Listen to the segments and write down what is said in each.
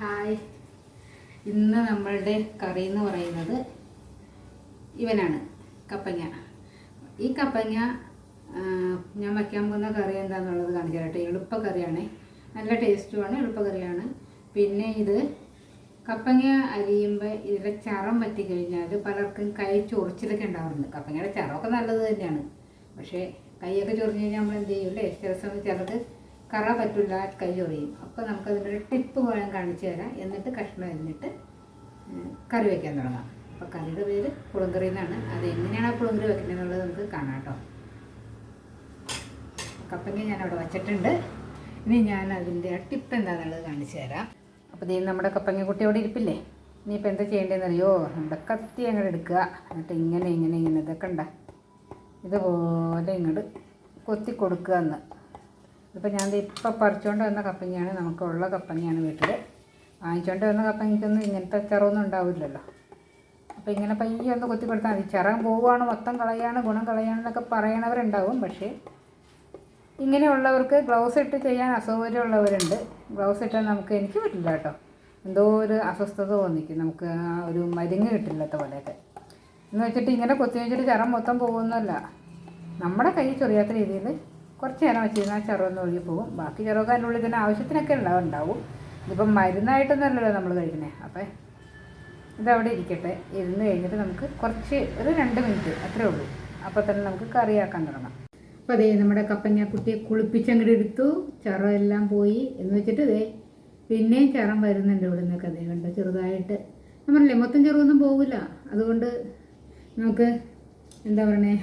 Hi. ഇന്ന് നമ്മളുടെ കറി എന്ന് പറയുന്നത് ഇവനാണ് കപ്പങ്ങ. ഈ കപ്പങ്ങ ഞാൻ വയ്ക്കാൻ പോകുന്ന കറി എന്താണെന്നുള്ളത് കാണിച്ചു തരട്ടെ എളുപ്പക്കറിയാണ്. നല്ല ടേസ്റ്റുമാണ് എളുപ്പക്കറിയാണ്. പിന്നെ ഇത് കപ്പങ്ങ അരിയുമ്പോൾ ഇതിന്റെ ചറം പറ്റി കഴിഞ്ഞാൽ പലർക്കും കൈ ചൊറിച്ചിലൊക്കെ ഉണ്ടാവാറുണ്ട്. കപ്പങ്ങയുടെ ചറമൊക്കെ നല്ലത് തന്നെയാണ്. പക്ഷേ കൈയൊക്കെ ചൊറിഞ്ഞ് കഴിഞ്ഞാൽ നമ്മൾ എന്ത് ചെയ്യും അല്ലേ ചില സമയം ചിലത് കറ പറ്റില്ല കൈ ഒറിയും അപ്പോൾ നമുക്ക് അതിന്റെ ഒരു ടിപ്പ് പോയാൽ കാണിച്ചു തരാം. എന്നിട്ട് കഷ്ണം എന്നിട്ട് കറി വയ്ക്കാൻ തുടങ്ങാം. അപ്പോൾ കറിയുടെ പേര് പുളുങ്കറി എന്നാണ് അത് എങ്ങനെയാണ് ആ പുളുങ്കറി വെക്കുന്നത് എന്നുള്ളത് നമുക്ക് കാണാം കേട്ടോ. കപ്പങ്ങ ഞാൻ അവിടെ വച്ചിട്ടുണ്ട്. ഇനി ഞാൻ അതിന്റെ ടിപ്പ് എന്താണെന്നുള്ളത് കാണിച്ചു തരാം. അപ്പോൾ ദേ നമ്മുടെ കപ്പങ്ങ കുട്ടി അവിടെ ഇരിപ്പില്ലേ? ഇനിയിപ്പോൾ എന്താ ചെയ്യേണ്ടതെന്ന് അറിയോ നമ്മുടെ കത്തി അങ്ങോട്ട് എടുക്കുക. എന്നിട്ട് ഇങ്ങനെ ഇങ്ങനെ ഇങ്ങനെ ഇതൊക്കെ ഉണ്ട. ഇതുപോലെ ഇങ്ങോട്ട് കൊത്തി കൊടുക്കുക എന്ന്. ഇപ്പോൾ ഞാൻ ഇപ്പം പറിച്ചുകൊണ്ട് വന്ന കപ്പങ്ങയാണ് നമുക്കുള്ള കപ്പങ്ങയാണ് വീട്ടിൽ വാങ്ങിച്ചുകൊണ്ട് വന്ന കപ്പങ്ങയ്ക്കൊന്നും ഇങ്ങനത്തെ ചിറവൊന്നും ഉണ്ടാവില്ലല്ലോ. അപ്പോൾ ഇങ്ങനെ പയ്യെ ഒന്ന് കൊത്തി മതി. ചിറം പോവുകയാണ് മൊത്തം കളയാണ് ഗുണം കളയാണെന്നൊക്കെ പറയണവരുണ്ടാവും. പക്ഷേ ഇങ്ങനെയുള്ളവർക്ക് ഗ്ലൗസ് ഇട്ട് ചെയ്യാൻ അസൗകര്യമുള്ളവരുണ്ട്. ഗ്ലൗസ് ഇട്ടാൽ നമുക്ക് എനിക്ക് പറ്റില്ല കേട്ടോ. എന്തോ ഒരു അസ്വസ്ഥത തോന്നിക്കും. നമുക്ക് ആ ഒരു മരുങ്ങ് കിട്ടില്ലാത്ത പോലെയൊക്കെ. എന്ന് വെച്ചിട്ട് ഇങ്ങനെ കൊത്തി വെച്ചിട്ട് ചിറം മൊത്തം പോകുന്നല്ല നമ്മുടെ കൈ ചൊറിയാത്ത രീതിയിൽ കുറച്ച് നേരം വെച്ചിരുന്നാൽ ചെറുതൊന്നും ഒഴുകി പോകും. ബാക്കി അതിന്റെ ഉള്ളിൽ തന്നെ ആവശ്യത്തിനൊക്കെ ഉണ്ടാവും. ഇതിപ്പം മരുന്നായിട്ടൊന്നുമല്ലല്ലോ നമ്മൾ കഴിക്കുന്നത് അപ്പം ഇതവിടെ ഇരിക്കട്ടെ. ഇരുന്ന് കഴിഞ്ഞിട്ട് നമുക്ക് കുറച്ച് ഒരു രണ്ട് മിനിറ്റ് അത്രേ ഉള്ളൂ. അപ്പോൾ തന്നെ നമുക്ക് കറിയാക്കാൻ തുടങ്ങാം. അപ്പോൾ അതേ നമ്മുടെ കപ്പങ്ങ കുട്ടിയെ കുളിപ്പിച്ചങ്ങോട്ട് എടുത്തു. ചറ എല്ലാം പോയി. എന്ന് വെച്ചിട്ട് ഇതേ പിന്നെയും ചറം വരുന്നുണ്ട് ഇവിടെ നിന്നൊക്കെ അതേ കണ്ടോ ചെറുതായിട്ട്. നമ്മളല്ലേ മൊത്തം ചെറുതൊന്നും പോകില്ല. അതുകൊണ്ട് നമുക്ക് എന്താ പറയണേ?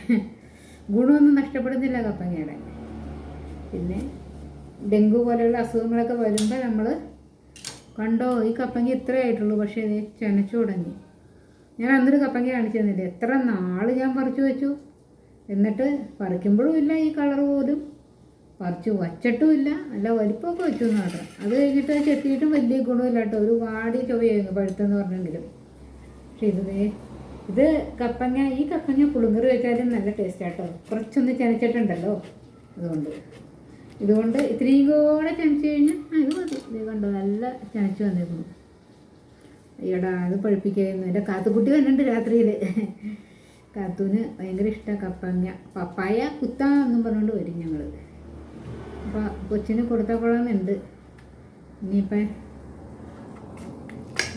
ഗുണമൊന്നും നഷ്ടപ്പെടുന്നില്ല കപ്പങ്ങയുടെ. പിന്നെ ഡെങ്കു പോലെയുള്ള അസുഖങ്ങളൊക്കെ വരുമ്പോൾ നമ്മൾ കണ്ടോ ഈ കപ്പങ്ങി ഇത്രേ ആയിട്ടുള്ളൂ പക്ഷേ ഇത് ചെനച്ചു തുടങ്ങി. ഞാൻ അന്നൊരു കപ്പങ്ങി കാണിച്ചു തന്നില്ല എത്ര നാൾ ഞാൻ പറിച്ചു വെച്ചു. എന്നിട്ട് പറിക്കുമ്പോഴും ഇല്ല ഈ കളർ പോലും. പറിച്ചു വച്ചിട്ടും ഇല്ല നല്ല വലിപ്പമൊക്കെ വെച്ചു എന്ന് മാത്രം. അത് കഴിഞ്ഞിട്ട് ചെത്തിയിട്ടും വലിയ ഗുണമില്ല കേട്ടോ. ഒരു വാടി ചൊവ്വയായിരുന്നു പഴുത്തെന്ന് പറഞ്ഞെങ്കിലും. പക്ഷേ ഇത് ഇത് കപ്പങ്ങ ഈ കപ്പങ്ങ പുളുങ്കറി വെച്ചാലും നല്ല ടേസ്റ്റ് ആട്ടോ കുറച്ചൊന്ന് ചെനച്ചിട്ടുണ്ടല്ലോ അതുകൊണ്ട്. ഇതുകൊണ്ട് ഇത്രയും കൂടെ ചമച്ച് കഴിഞ്ഞാൽ ആ ഇത് മതി. ഇത് കണ്ടോ നല്ല ചമച്ച് വന്നേക്കുന്നു അയ്യടാ അത് പഴുപ്പിക്കായിരുന്നു. എന്റെ കാത്തുകുട്ടി വന്നിട്ടുണ്ട് രാത്രിയിൽ കാത്തൂന് ഭയങ്കര ഇഷ്ടമാണ് കപ്പങ്ങ. പപ്പായ കുത്ത എന്നും പറഞ്ഞുകൊണ്ട് വരും ഞങ്ങൾ അപ്പോൾ കൊച്ചിന് കൊടുത്താൽ കൊള്ളാമെന്നുണ്ട് ഇനിയിപ്പം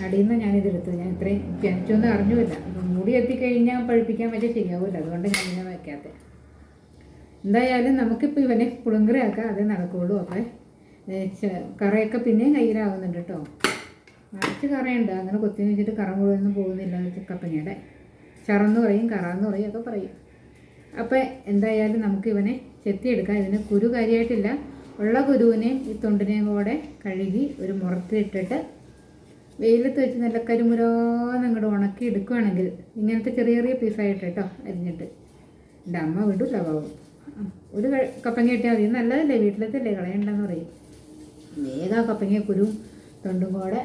അടിയിൽ നിന്ന് ഞാനിതെടുത്തു ഞാൻ ഇത്രയും ജനിച്ചൊന്നും അറിഞ്ഞില്ല. മുടി എത്തിക്കഴിഞ്ഞാൽ പഴുപ്പിക്കാൻ പറ്റിയ ശരിയാവില്ല. അതുകൊണ്ട് ഞാൻ ഇങ്ങനെ വയ്ക്കാത്തത് എന്തായാലും നമുക്കിപ്പോൾ ഇവനെ പുളുങ്കരയാക്കാം അതേ നടക്കുകയുള്ളൂ അപ്പം കറയൊക്കെ പിന്നെയും കയ്യിലാവുന്നുണ്ട് കേട്ടോ നിറച്ച് കറയുണ്ട്. അങ്ങനെ കൊത്തി വെച്ചിട്ട് കറ മുഴുവനൊന്നും പോകുന്നില്ല കപ്പങ്ങയുടെ. ചറന്ന് പറയും കറ എന്ന് പറയും ഒക്കെ പറയും. അപ്പം എന്തായാലും നമുക്ക് ഇവനെ ചെത്തിയെടുക്കാം. ഇതിന് കുരു കാര്യമായിട്ടില്ല ഉള്ള കുരുവിനെയും ഈ തൊണ്ടിനെയും കൂടെ കഴുകി ഒരു മുറത്തിട്ടിട്ട് വെയിലത്ത് വെച്ച് നല്ല കരിമുരോന്ന് അങ്ങോട്ട് ഉണക്കി എടുക്കുകയാണെങ്കിൽ ഇങ്ങനത്തെ ചെറിയ ചെറിയ പീസായിട്ട് കേട്ടോ അരിഞ്ഞിട്ട്. എന്റെ അമ്മ വിടില്ല പാവം. ഒരു കപ്പങ്ങ കിട്ടിയാൽ മതി. നല്ലതല്ലേ? വീട്ടിലത്തല്ലേ കളയണ്ടെന്ന് പറയും. വേഗം കപ്പങ്ങ കുരുവും തൊണ്ടും കൂടെ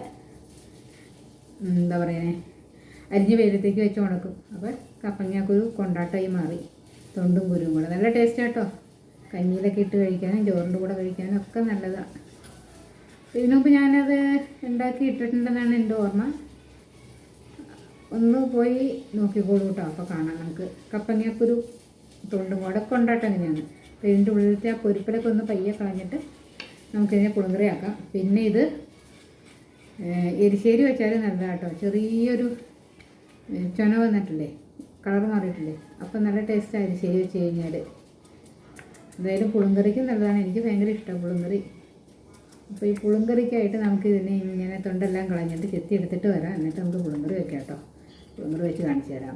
എന്താ പറയുന്നത് അരിഞ്ഞ് വെയിലത്തേക്ക് വെച്ച് ഉണക്കും. അപ്പോൾ കുരു കൊണ്ടാട്ടമായി മാറി. തൊണ്ടും കുരും കൂടെ. നല്ല ടേസ്റ്റ് കേട്ടോ കഞ്ഞിയിലൊക്കെ ഇട്ട് കഴിക്കാനും ചോറിന്റെ കൂടെ കഴിക്കാനും ഒക്കെ നല്ലതാണ് ഇതിനു മുമ്പ് ഞാനത് ഉണ്ടാക്കി ഇട്ടിട്ടുണ്ടെന്നാണ് എന്റെ ഓർമ്മ. ഒന്ന് പോയി നോക്കിക്കോളൂ കേട്ടോ അപ്പോൾ കാണാം നമുക്ക്. കപ്പങ്ങാക്കുരു തൊണ്ടും കൂടെ കൊണ്ടാട്ടം എങ്ങനെയാണ്? അപ്പോൾ ഇതിന്റെ ഉള്ളിലത്തെ ആ പൊരിപ്പിലൊക്കെ ഒന്ന് പയ്യെ കളഞ്ഞിട്ട് നമുക്കിതിനെ പുളുങ്കറിയാക്കാം പിന്നെ ഇത് എരിശ്ശേരി വെച്ചാൽ നല്ലതാണ് കേട്ടോ ചെറിയൊരു ചൊന ചുന വന്നിട്ടില്ലേ? കളർ മാറിയിട്ടില്ലേ? അപ്പം നല്ല ടേസ്റ്റാണ് എരിശ്ശേരി വെച്ച് കഴിഞ്ഞാൽ എന്തായാലും പുളുങ്കറിക്കും നല്ലതാണ്. എനിക്ക് ഭയങ്കര ഇഷ്ടം പുളുങ്കറി അപ്പോൾ ഈ പുളുങ്കറിക്കായിട്ട് നമുക്ക് ഇതിനെ ഇങ്ങനെ തൊണ്ടെല്ലാം കളഞ്ഞിട്ട് ചെത്തി എടുത്തിട്ട് വരാം. എന്നിട്ട് നമുക്ക് പുളുങ്കറി വെക്കാം കേട്ടോ പുളുങ്കറി വെച്ച് കാണിച്ചു തരാം.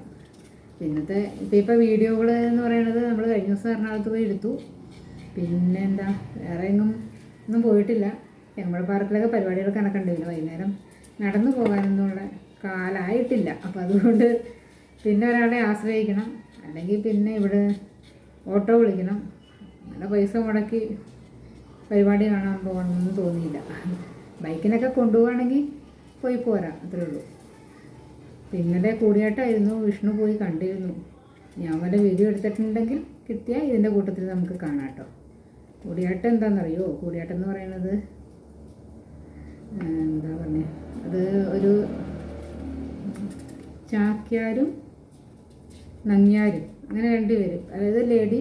പിന്നത്തെ ഇപ്പം ഇപ്പോൾ വീഡിയോകൾ എന്ന് പറയുന്നത് നമ്മൾ കഴിഞ്ഞ ദിവസം എറണാകുളത്ത് പോയി എടുത്തു. പിന്നെ എന്താ വേറെ എങ്ങും ഒന്നും പോയിട്ടില്ല. ഞങ്ങളുടെ പാർക്കിലൊക്കെ പരിപാടികൾ കണക്കുണ്ടല്ലോ വൈകുന്നേരം നടന്നു പോകാനൊന്നുമുള്ള കാലമായിട്ടില്ല അപ്പോൾ അതുകൊണ്ട് പിന്നെ ഒരാളെ ആശ്രയിക്കണം. അല്ലെങ്കിൽ പിന്നെ ഇവിടെ ഓട്ടോ വിളിക്കണം. അങ്ങനെ പൈസ മുടക്കി പരിപാടി കാണാൻ പോകണമെന്ന് തോന്നിയില്ല. ബൈക്കിനൊക്കെ കൊണ്ടുപോവുകയാണെങ്കിൽ പോയി പോരാ അത്രേ ഉള്ളൂ. ഇന്നലെ കൂടിയാട്ടായിരുന്നു വിഷ്ണു പോയി കണ്ടിരുന്നു. ഞാൻ വല്ല വീഡിയോ എടുത്തിട്ടുണ്ടെങ്കിൽ കിട്ടിയാൽ ഇതിന്റെ കൂട്ടത്തിൽ നമുക്ക് കാണാം കേട്ടോ കൂടിയാട്ടം എന്താണെന്നറിയോ കൂടിയാട്ടം എന്ന് പറയുന്നത് എന്താ പറഞ്ഞത് അത് ഒരു ചാക്യാരും നങ്ങിയാരും അങ്ങനെ രണ്ടുപേരും അതായത് ലേഡി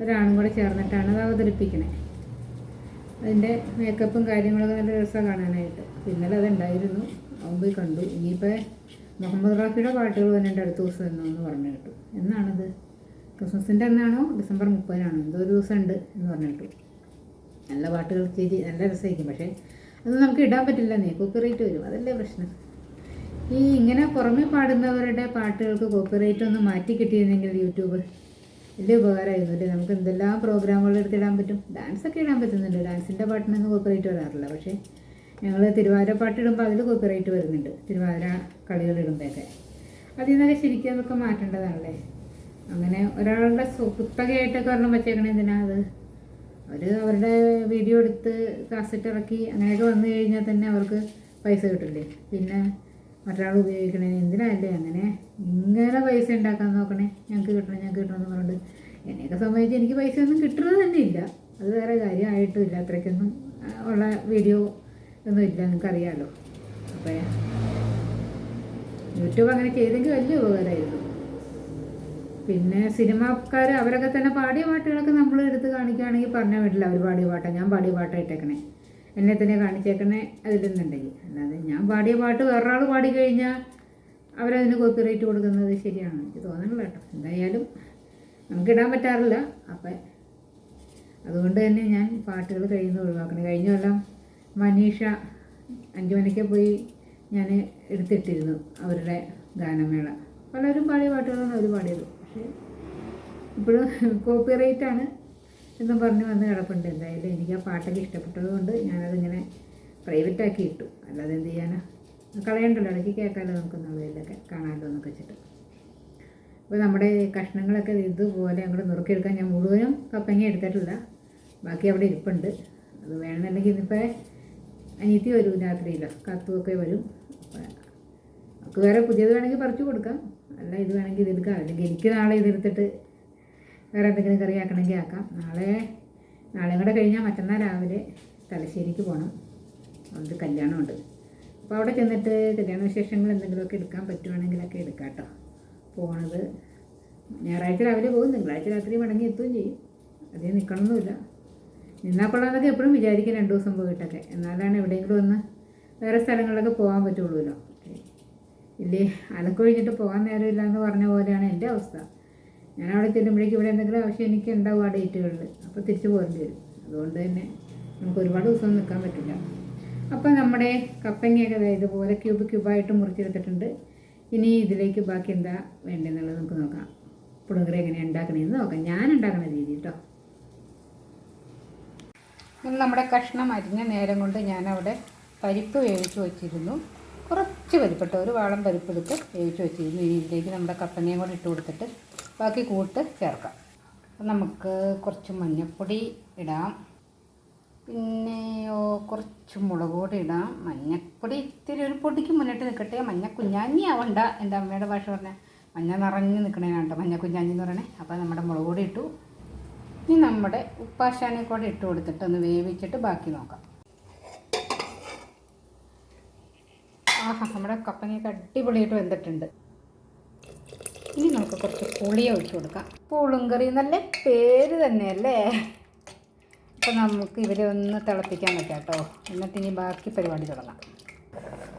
ഒരാണും കൂടെ ചേർന്നിട്ടാണ് അത് അവതരിപ്പിക്കണേ. അതിന്റെ മേക്കപ്പും കാര്യങ്ങളൊക്കെ നല്ല രസമാണ് കാണാനായിട്ട്. ഇന്നലെ അതുണ്ടായിരുന്നു അവൻ പോയി കണ്ടു. ഇനിയിപ്പോൾ മുഹമ്മദ് റാഫിയുടെ പാട്ടുകൾ വന്നിട്ട് അടുത്ത ദിവസം എന്ന് പറഞ്ഞു കേട്ടു. എന്നാണത്? ക്രിസ്മസിന്റെ എന്നാണോ ഡിസംബർ മുപ്പതിനാണോ? എന്തോ ഒരു ദിവസം ഉണ്ട് എന്ന് പറഞ്ഞു കേട്ടു. നല്ല പാട്ടുകൾ ചെയ്ത് നല്ല രസമായിരിക്കും. പക്ഷേ അത് നമുക്ക് ഇടാൻ പറ്റില്ല. നീ കോപ്പിറൈറ്റ് വരും. അതല്ലേ പ്രശ്നം. ഈ ഇങ്ങനെ പുറമെ പാടുന്നവരുടെ പാട്ടുകൾക്ക് കോപ്പിറൈറ്റ് ഒന്ന് മാറ്റി കിട്ടിയിരുന്നെങ്കിൽ യൂട്യൂബ് വലിയ ഉപകാരമായിരുന്നു. അല്ലേ? നമുക്ക് എന്തെല്ലാം പ്രോഗ്രാമുകൾ എടുത്തിടാൻ പറ്റും? ഡാൻസൊക്കെ ഇടാൻ പറ്റുന്നുണ്ട്. ഡാൻസിന്റെ പാട്ടിനൊന്നും കോപ്പിറൈറ്റ് വരാറില്ല. പക്ഷേ ഞങ്ങൾ തിരുവാതിര പാട്ടിടുമ്പോൾ അതിൽ കോപ്പിറൈറ്റ് വരുന്നുണ്ട്. തിരുവാതിര കളികൾ ഇടുമ്പോഴൊക്കെ അതിൽ നിന്നൊക്കെ ശരിക്കും അതൊക്കെ മാറ്റേണ്ടതാണല്ലേ? അങ്ങനെ ഒരാളുടെ കുത്തകയായിട്ടൊക്കെ ഒരെണ്ണം വച്ചേക്കണേ എന്തിനാ അത്? അവർ അവരുടെ വീഡിയോ എടുത്ത് കാസറ്റ് ഇറക്കി അങ്ങനെയൊക്കെ വന്നു കഴിഞ്ഞാൽ തന്നെ അവർക്ക് പൈസ കിട്ടില്ലേ പിന്നെ മറ്റൊരാൾ ഉപയോഗിക്കണേ എന്തിനല്ലേ അങ്ങനെ ഇങ്ങനെ പൈസ ഉണ്ടാക്കാൻ നോക്കണേ. ഞങ്ങൾക്ക് കിട്ടണം ഞങ്ങൾക്ക് കിട്ടണം എന്ന് പറഞ്ഞിട്ട് എന്നെയൊക്കെ സംബന്ധിച്ച് എനിക്ക് പൈസ ഒന്നും കിട്ടുന്നത് തന്നെ ഇല്ല. അത് വേറെ കാര്യമായിട്ടും ഇല്ല. അത്രയ്ക്കൊന്നും ഉള്ള വീഡിയോ ഒന്നും ഇല്ല നിങ്ങൾക്കറിയാമല്ലോ അപ്പോൾ യൂട്യൂബ് അങ്ങനെ ചെയ്തെങ്കിൽ വലിയ ഉപകാരമായിരുന്നു. പിന്നെ സിനിമാക്കാർ അവരൊക്കെ തന്നെ പാടിയ പാട്ടുകളൊക്കെ നമ്മൾ എടുത്ത് കാണിക്കുകയാണെങ്കിൽ പറഞ്ഞാൽ പറ്റില്ല അവർ പാടിയ പാട്ടാണ് ഞാൻ പാടിയ പാട്ടായിട്ടേക്കണേ എന്നെ തന്നെ കാണിച്ചേക്കണേ അതിലെന്നുണ്ടെങ്കിൽ അല്ലാതെ ഞാൻ പാടിയ പാട്ട് വേറൊരാൾ പാടി കഴിഞ്ഞാൽ അവരതിന് കോപ്പിറൈറ്റ് കൊടുക്കുന്നത് ശരിയാണ്. എനിക്ക് തോന്നണില്ല കേട്ടോ. എന്തായാലും നമുക്കിടാൻ പറ്റാറില്ല. അപ്പം അതുകൊണ്ട് തന്നെ ഞാൻ പാട്ടുകൾ കഴിയുന്ന ഒഴിവാക്കണം. കഴിഞ്ഞ കൊല്ലം മനീഷ അഞ്ചു മണിക്ക് പോയി ഞാൻ എടുത്തിട്ടിരുന്നു അവരുടെ ഗാനമേള. പലരും പാടിയ പാട്ടുകളാണ് അവർ പാടിയത്. പക്ഷേ ഇപ്പോഴും കോപ്പിറൈറ്റ് ആണ് എന്നും പറഞ്ഞ് വന്ന് കിടപ്പുണ്ട്. എന്തായാലും എനിക്ക് ആ പാട്ടൊക്കെ ഇഷ്ടപ്പെട്ടത് കൊണ്ട് ഞാനതിങ്ങനെ പ്രൈവറ്റാക്കി ഇട്ടു. അല്ലാതെ എന്ത് ചെയ്യാനാ? കളയണ്ടല്ലോ ഇടയ്ക്ക് കേൾക്കാമല്ലോ നമുക്ക് നല്ലതിലൊക്കെ കാണാമല്ലോ എന്നൊക്കെ വെച്ചിട്ട്. അപ്പോൾ നമ്മുടെ കഷ്ണങ്ങളൊക്കെ ഇതുപോലെ അങ്ങോട്ട് നുറുക്കിയെടുക്കാൻ ഞാൻ മുഴുവനും കപ്പങ്ങി എടുത്തിട്ടില്ല. ബാക്കി അവിടെ ഇരിപ്പുണ്ട്. അത് വേണമെന്നുണ്ടെങ്കിൽ ഇന്നിപ്പോൾ അനിയത്തി വരും രാത്രിയിൽ കത്തുമൊക്കെ വരും. നമുക്ക് വേറെ പുതിയത് വേണമെങ്കിൽ പറിച്ചു കൊടുക്കാം. അല്ല ഇത് വേണമെങ്കിൽ ഇതെടുക്കാം അല്ലെങ്കിൽ എനിക്ക് നാളെ ഇതെടുത്തിട്ട് വേറെ എന്തെങ്കിലും കറി ആക്കണമെങ്കിൽ ആക്കാം. നാളെ നാളെയും കൂടെ കഴിഞ്ഞാൽ മറ്റന്നാൾ രാവിലെ തലശ്ശേരിക്ക് പോകണം. അതുകൊണ്ട് കല്യാണമുണ്ട്. അപ്പോൾ അവിടെ ചെന്നിട്ട് കല്യാണ വിശേഷങ്ങൾ എന്തെങ്കിലുമൊക്കെ എടുക്കാൻ പറ്റുവാണെങ്കിലൊക്കെ എടുക്കാം കേട്ടോ. പോണത്. ഞായറാഴ്ച രാവിലെ പോകും. തിങ്കളാഴ്ച രാത്രി മടങ്ങി എത്തുകയും ചെയ്യും. അധികം നിൽക്കണമെന്നില്ല നിന്നാൽ കൊള്ളാമെന്നൊക്കെ എപ്പോഴും വിചാരിക്കും രണ്ട് ദിവസം പോയിട്ടൊക്കെ. എന്നാലാണ് എവിടെയെങ്കിലും ഒന്ന് വേറെ സ്ഥലങ്ങളിലൊക്കെ പോകാൻ പറ്റുള്ളൂല്ലോ. ഇല്ലേ? അലക്കൊഴിഞ്ഞിട്ട് പോകാൻ നേരമില്ല എന്ന് പറഞ്ഞ പോലെയാണ് എന്റെ അവസ്ഥ. ഞാൻ അവിടെ ചെല്ലുമ്പോഴേക്കും ഇവിടെ എന്തെങ്കിലും ആവശ്യം എനിക്ക് ഉണ്ടാവും ആ ഡേറ്റുകളിൽ. അപ്പോൾ തിരിച്ചു പോകേണ്ടി വരും. അതുകൊണ്ട് തന്നെ നമുക്ക് ഒരുപാട് ദിവസം നിൽക്കാൻ പറ്റില്ല. അപ്പോൾ നമ്മുടെ കപ്പങ്ങയൊക്കെ ഇതുപോലെ ക്യൂബ് ക്യൂബായിട്ട് മുറിച്ചെടുത്തിട്ടുണ്ട്. ഇനി ഇതിലേക്ക് ബാക്കി എന്താ വേണ്ടതെന്നുള്ളത് നമുക്ക് നോക്കാം. പുളിങ്കറി എങ്ങനെയാണ് ഉണ്ടാക്കണേന്ന് നോക്കാം. ഞാൻ ഉണ്ടാക്കുന്ന രീതി കേട്ടോ. നമ്മുടെ കഷ്ണം അരിഞ്ഞ നേരം കൊണ്ട് ഞാനവിടെ പരിപ്പ് വേവിച്ച് വെച്ചിരുന്നു. കുറച്ച് പരിപ്പിട്ട് ഒരു വാളം പരിപ്പ് എടുത്ത് വേവിച്ച് വെച്ചിരുന്നു. ഇനി ഇതിലേക്ക് നമ്മുടെ കപ്പങ്ങയും കൂടെ ഇട്ട് കൊടുത്തിട്ട് ബാക്കി കൂട്ട് ചേർക്കാം. നമുക്ക് കുറച്ച് മഞ്ഞൾപ്പൊടി ഇടാം. പിന്നെയോ കുറച്ച് മുളക് പൊടി ഇടാം. മഞ്ഞൾപ്പൊടി ഇത്തിരി ഒരു പൊടിക്ക് മുന്നിട്ട് നിൽക്കട്ടെ മഞ്ഞ കുഞ്ഞാഞ്ഞി ആവണ്ട. എന്റെ അമ്മയുടെ ഭാഷ പറഞ്ഞാൽ മഞ്ഞ നിറഞ്ഞ് നിൽക്കണേനാട്ടോ മഞ്ഞ കുഞ്ഞാഞ്ഞി എന്ന് പറയണേ. അപ്പോൾ നമ്മുടെ മുളക് പൊടി ഇട്ടു. ഇനി നമ്മുടെ ഉപ്പാശാനെ കൂടെ ഇട്ട് കൊടുത്തിട്ട് ഒന്ന് വേവിച്ചിട്ട് ബാക്കി നോക്കാം. ആഹാ നമ്മുടെ കപ്പങ്ങയൊക്കെ അടിപൊളിയായിട്ട് വെന്തിട്ടുണ്ട്. ഇനി നമുക്ക് കുറച്ച് പുളി ഒഴിച്ചു കൊടുക്കാം. കറി നല്ല പേര് തന്നെയല്ലേ? അപ്പോൾ നമുക്ക് ഇവരെ ഒന്ന് തിളപ്പിക്കാൻ പറ്റാം കേട്ടോ. എന്നിട്ട് ഇനി ബാക്കി പരിപാടി തുടങ്ങാം.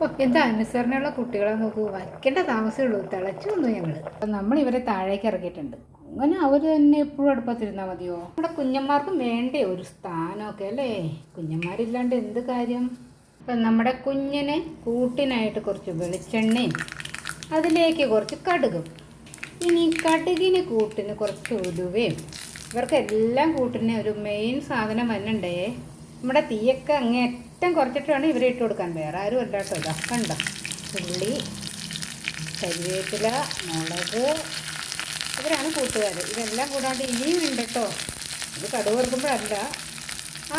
ഓ എന്താ അനുസരണയുള്ള കുട്ടികളെ നോക്കൂ. വയ്ക്കേണ്ട താമസമേ ഉള്ളൂ. തിളച്ചു വന്നു ഞങ്ങൾ അപ്പം നമ്മൾ ഇവരെ താഴേക്ക് ഇറക്കിയിട്ടുണ്ട്. അങ്ങനെ അവർ തന്നെ എപ്പോഴും അടുപ്പത്തിരുന്നാൽ മതിയോ? നമ്മുടെ കുഞ്ഞന്മാർക്കും വേണ്ടേ ഒരു സ്ഥാനമൊക്കെ അല്ലേ? കുഞ്ഞന്മാരില്ലാണ്ട് എന്ത് കാര്യം? അപ്പം നമ്മുടെ കുഞ്ഞിന് കൂട്ടിനായിട്ട് കുറച്ച് വെളിച്ചെണ്ണയും അതിലേക്ക് കുറച്ച് കടുകും. ഇനി കടുകിന് കൂട്ടിന് കുറച്ച് ഉലുവയും. ഇവർക്ക് എല്ലാം കൂട്ടിന് ഒരു മെയിൻ സാധനം വന്നണ്ടേ. നമ്മുടെ തീയൊക്കെ അങ്ങേറ്റം കുറച്ചിട്ട് വേണം ഇവരെ ഇട്ട് കൊടുക്കാൻ. വേറെ ആരും അല്ല ഇതാ കണ്ടോ? ഉള്ളി കരിവേപ്പില മുളക് ഇവരാണ് കൂട്ടുകാർ ഇതെല്ലാം കൂടാണ്ട് ഇനിയും ഉണ്ട് കേട്ടോ ഇത് കടുക് വറുക്കുമ്പോഴല്ല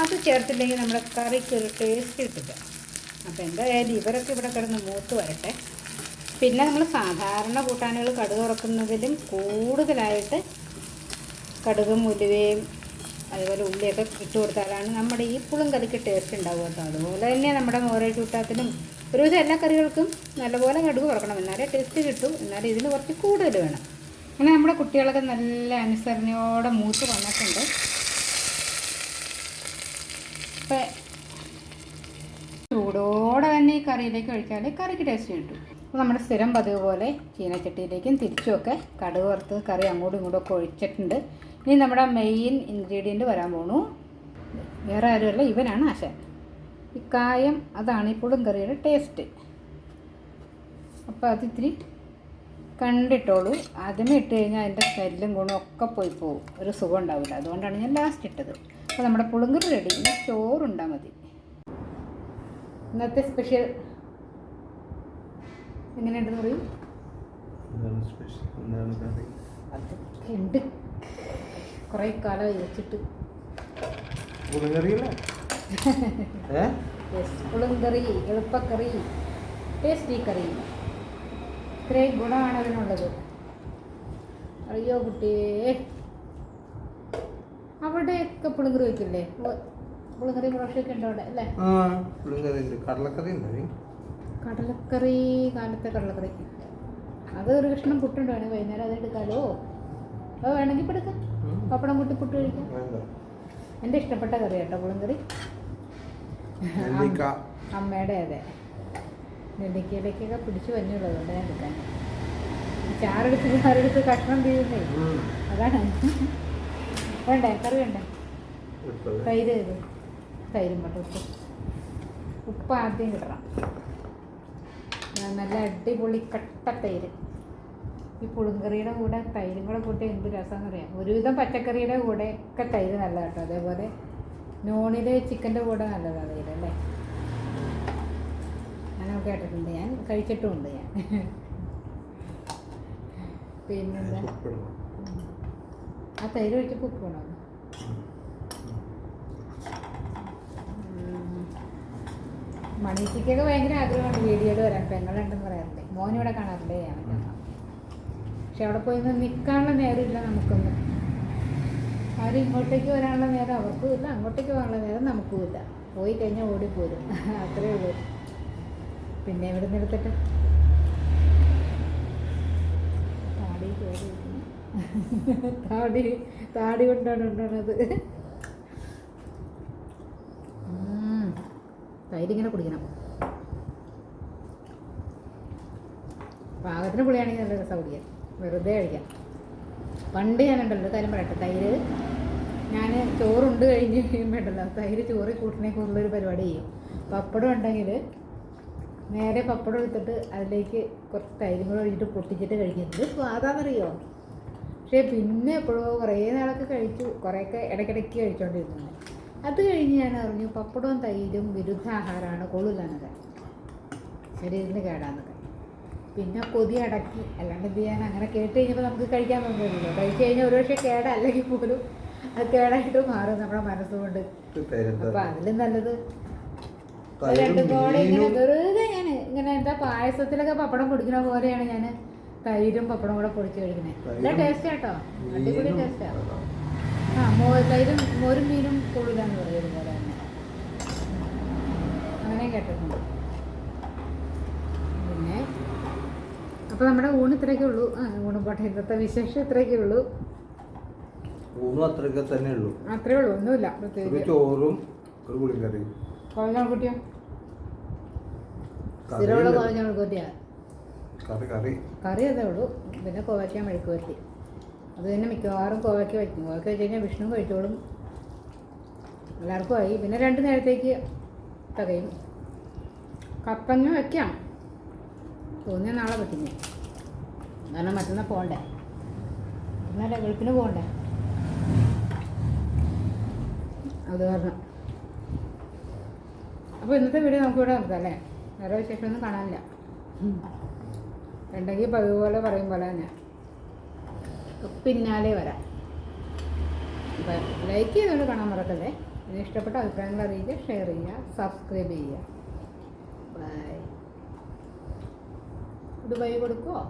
അത് ചേർത്തില്ലെങ്കിൽ നമ്മുടെ കറിക്ക് ഒരു ടേസ്റ്റ് കിട്ടില്ല. അപ്പോൾ എന്തായാലും ഇവരൊക്കെ ഇവിടെ കിടന്ന് മൂത്ത് വരട്ടെ. പിന്നെ നമ്മൾ സാധാരണ കൂട്ടാനുകൾ കടുക് ഉറക്കുന്നതിലും കൂടുതലായിട്ട് കടുകും ഉലുവയും അതുപോലെ ഉള്ളിയൊക്കെ ഇട്ട് കൊടുത്താലാണ് നമ്മുടെ ഈ പുളും കറിക്ക് ടേസ്റ്റ് ഉണ്ടാവുക കേട്ടോ അതുപോലെ തന്നെ നമ്മുടെ മോരെ ചൂട്ടാത്തിനും ഒരുവിധം എല്ലാ കറികൾക്കും നല്ലപോലെ കടുക് കുറക്കണം എന്നാലേ ടേസ്റ്റ് കിട്ടും. എന്നാലും ഇതിന് കുറച്ച് കൂടുതൽ വേണം. അങ്ങനെ നമ്മുടെ കുട്ടികളൊക്കെ നല്ല അനുസരണയോടെ മൂത്ത് വന്നിട്ടുണ്ട്. ഇപ്പം ചൂടോടെ തന്നെ ഈ കറിയിലേക്ക് ഒഴിച്ചാൽ കറിക്ക് ടേസ്റ്റ് കിട്ടും. അപ്പോൾ നമ്മുടെ സ്ഥിരം പതിവ് പോലെ ചീനച്ചട്ടിയിലേക്കും തിരിച്ചുമൊക്കെ കടുക് വറുത്ത് കറി അങ്ങോട്ടും ഇങ്ങോട്ടും ഒക്കെ ഒഴിച്ചിട്ടുണ്ട്. ഇനി നമ്മുടെ മെയിൻ ഇൻഗ്രീഡിയന്റ് വരാൻ പോണു. വേറെ ആരുമല്ല ഇവനാണ് ആശാൻ. ഈ കായം അതാണ് ഈ കറിയുടെ ടേസ്റ്റ് അപ്പോൾ അത് ഇത്തിരി കണ്ടിട്ടോളൂ. ആദ്യമേ ഇട്ട് കഴിഞ്ഞാൽ അതിന്റെ സ്മെല്ലും ഗുണവും ഒക്കെ പോയി പോകും ഒരു സുഖം ഉണ്ടാവില്ല. അതുകൊണ്ടാണ് ഞാൻ ലാസ്റ്റ് ഇട്ടത്. അപ്പോൾ നമ്മുടെ പുളുങ്കറി റെഡി. ഇനി ചോറുണ്ടാൽ മതി. ഇന്നത്തെ സ്പെഷ്യൽ എങ്ങനെയുണ്ടെന്ന് പറയും അതൊക്കെ ഉണ്ട്. കുറേ കാലം വെച്ചിട്ട്. പുളുങ്കറി എളുപ്പക്കറി ടേസ്റ്റി കറി. ഇത്രയും ഗുണമാണ് അതിനുള്ളത്. അറിയോ കുട്ടിയേ? അവിടെയൊക്കെ പുളിങ്കറി വയ്ക്കില്ലേ പുളിങ്കറി പ്രാവശ്യമൊക്കെ ഉണ്ടോ അവിടെ? അല്ലേ? കടലക്കറി കടലക്കറി കാലത്തെ കടലക്കറി. അത് ഒരു കഷ്ണം പുട്ടുണ്ട്? വേണമെങ്കിൽ വൈകുന്നേരം അത് എടുക്കാലോ. അത് വേണമെങ്കിൽ എടുക്കാം. പപ്പടം കൂട്ടി പുട്ട് കഴിക്കാം. എന്റെ ഇഷ്ടപ്പെട്ട കറി കേട്ടോ പുളിങ്കറി അമ്മയുടെ അതെ. നെല്ലിക്കയിലേക്കൊക്കെ പിടിച്ചു വന്നുള്ളത് കൊണ്ട് ഞാൻ എടുക്കാൻ. ചാറെടുത്ത് ചാറെടുത്ത് കഷ്ണം തീരുന്നേ. അതാണ്. വേണ്ടേ? കറി വേണ്ടേ? തൈര് ഇത് തൈരും പട്ട ഉപ്പ്. ഉപ്പ് ആദ്യം കിട്ടണം നല്ല അടിപൊളി കട്ട തൈര്. ഈ പുളുങ്കറിയുടെ കൂടെ തൈരും കൂടെ കൂട്ടി എന്ത് രസമെന്ന് അറിയാം ഒരുവിധം പച്ചക്കറിയുടെ കൂടെ ഒക്കെ തൈര് നല്ലതാട്ടോ. അതേപോലെ നോണിലെ ചിക്കന്റെ കൂടെ നല്ലതാണ് തൈര് അല്ലേ? കേട്ടിട്ടുണ്ട് ഞാൻ കഴിച്ചിട്ടുമുണ്ട് ഞാൻ. പിന്നെന്താ. ആ തൈര് ഉപ്പ് വേണോ മണീച്ചിക്കൊക്കെ ഭയങ്കര ആഗ്രഹമാണ് വീഡിയോയിൽ വരാൻ. പെങ്ങളുണ്ടെന്ന് പറയാറുണ്ട്. മോനിവിടെ കാണാറില്ലേ ഞാൻ പക്ഷെ അവിടെ പോയി നിന്ന് നിൽക്കാനുള്ള നേരമില്ല നമുക്കൊന്നും. ആരും ഇങ്ങോട്ടേക്ക് വരാനുള്ള നേരം അവർക്കും ഇല്ല അങ്ങോട്ടേക്ക് പോകാനുള്ള നേരം നമുക്കും ഇല്ല. പോയി കഴിഞ്ഞാൽ ഓടിപ്പോരും. അത്രേ ഉള്ളൂ. പിന്നെ ഇവിടെ നിന്ന് എടുത്തിട്ട്? താടി താടി താടി കൊണ്ടാണ് ഉണ്ടാണത് തൈരിങ്ങനെ കുടിക്കണം. പാകത്തിന് പുളിയാണെങ്കിൽ നല്ല രസം വെറുതെ കഴിക്കാം. പണ്ട് ഞാനുണ്ടല്ലോ കാര്യം പറയട്ടെ. തൈര് ഞാൻ ചോറുണ്ട് കഴിഞ്ഞ് കഴിയുമ്പോഴല്ലോ തൈര് ചോറ് കൂട്ടിനേക്ക് കൂടുതലൊരു പരിപാടി ചെയ്യും. പപ്പടം ഉണ്ടെങ്കിൽ നേരെ പപ്പടം എടുത്തിട്ട് അതിലേക്ക് കുറച്ച് തൈരും കൂടെ ഒഴിച്ചിട്ട് പൊട്ടിച്ചിട്ട് കഴിക്കുന്നത് സ്വാദാന്നറിയോ? പക്ഷേ പിന്നെ എപ്പോഴോ കുറേ നാളൊക്കെ കഴിച്ചു കുറേയൊക്കെ ഇടയ്ക്കിടയ്ക്ക് കഴിച്ചുകൊണ്ടിരുന്നത് അത് കഴിഞ്ഞ് ഞാൻ അറിഞ്ഞു പപ്പടവും തൈരും വിരുദ്ധാഹാരമാണ് കൊള്ളില്ലാന്നൊക്കെ. ശരീരത്തിന് കേടാന്നൊക്കെ. പിന്നെ കൊതി അടക്കി അല്ലാണ്ട് എന്ത് ചെയ്യാൻ അങ്ങനെ കേട്ട് കഴിഞ്ഞപ്പോൾ നമുക്ക് കഴിക്കാൻ തോന്നുന്നില്ലല്ലോ. കഴിച്ചു കഴിഞ്ഞാൽ ഒരുപക്ഷെ കേട അല്ലെങ്കിൽ പോലും അത് കേടായിട്ട് മാറും നമ്മുടെ മനസ്സുകൊണ്ട്? അപ്പം അതിലും നല്ലത്. രണ്ടും കൂടെ ഇങ്ങനെ വെറുതെ ഇങ്ങനെ എന്താ പായസത്തിലൊക്കെ പപ്പടം പൊടിക്കുന്ന പോലെയാണ് ഞാൻ തൈരും പപ്പടം കൂടെ പൊടിച്ച് കഴിക്കുന്നത് നല്ല ടേസ്റ്റ് കേട്ടോ അടിപൊളി ടേസ്റ്റാ ആ. മോ തൈരും മോരും മീനും കൂടുതലാന്ന് പറയുന്നത് പോലെ തന്നെ. അങ്ങനെ കേട്ടിട്ടുണ്ട്. പിന്നെ അപ്പോൾ നമ്മുടെ ഊണ് ഇത്രയൊക്കെ ഉള്ളൂ. ആ ഊണ് പോട്ടെ ഇന്നത്തെ വിശേഷം ഇത്രയൊക്കെ ഉള്ളൂ. ഊണും അത്രയൊക്കെ തന്നെ ഉള്ളൂ. അത്രേ ഉള്ളൂ ഒന്നുമില്ല പ്രത്യേകിച്ച്. ചോറും ഒരു കുട്ടിയോ സ്ഥിരമുള്ള കുറഞ്ഞ കോഴഞ്ഞാൾ കുട്ടിയാണ് കറി കറി. കറി അതേ ഉള്ളൂ. പിന്നെ കോവയ്ക്ക മെഴുക്ക് പറ്റി അത് തന്നെ മിക്കവാറും കോവയ്ക്ക വയ്ക്കും. കോവയ്ക്ക വെച്ച് കഴിഞ്ഞാൽ വിഷ്ണു കഴിച്ചോളും. എല്ലാവർക്കും ആയി. പിന്നെ രണ്ട് നേരത്തേക്ക് തികയും. കപ്പങ്ങ വയ്ക്കാം. തോന്നിയ നാളെ പറ്റുന്നേ കാരണം മറ്റന്നാൾ പോകണ്ടേ എന്നാലേ വെളുപ്പിന് പോകണ്ടേ അത് കാരണം. അപ്പോൾ ഇന്നത്തെ വീഡിയോ നമുക്കിവിടെ നിർത്താം അല്ലേ? വേറെ വിശേഷമൊന്നും കാണാനില്ല. ഉണ്ടെങ്കിൽ പതിവ് പോലെ പറയും പോലെ തന്നെ. പിന്നാലെ വരാം. ലൈക്ക് ചെയ്തുകൊണ്ട് കാണാൻ മറക്കല്ലേ? ഇനി ഇഷ്ടപ്പെട്ട അഭിപ്രായങ്ങൾ അറിയിക്കുക ഷെയർ ചെയ്യുക സബ്സ്ക്രൈബ് ചെയ്യുക. ബൈ ഇത് ബൈ കൊടുക്കുമോ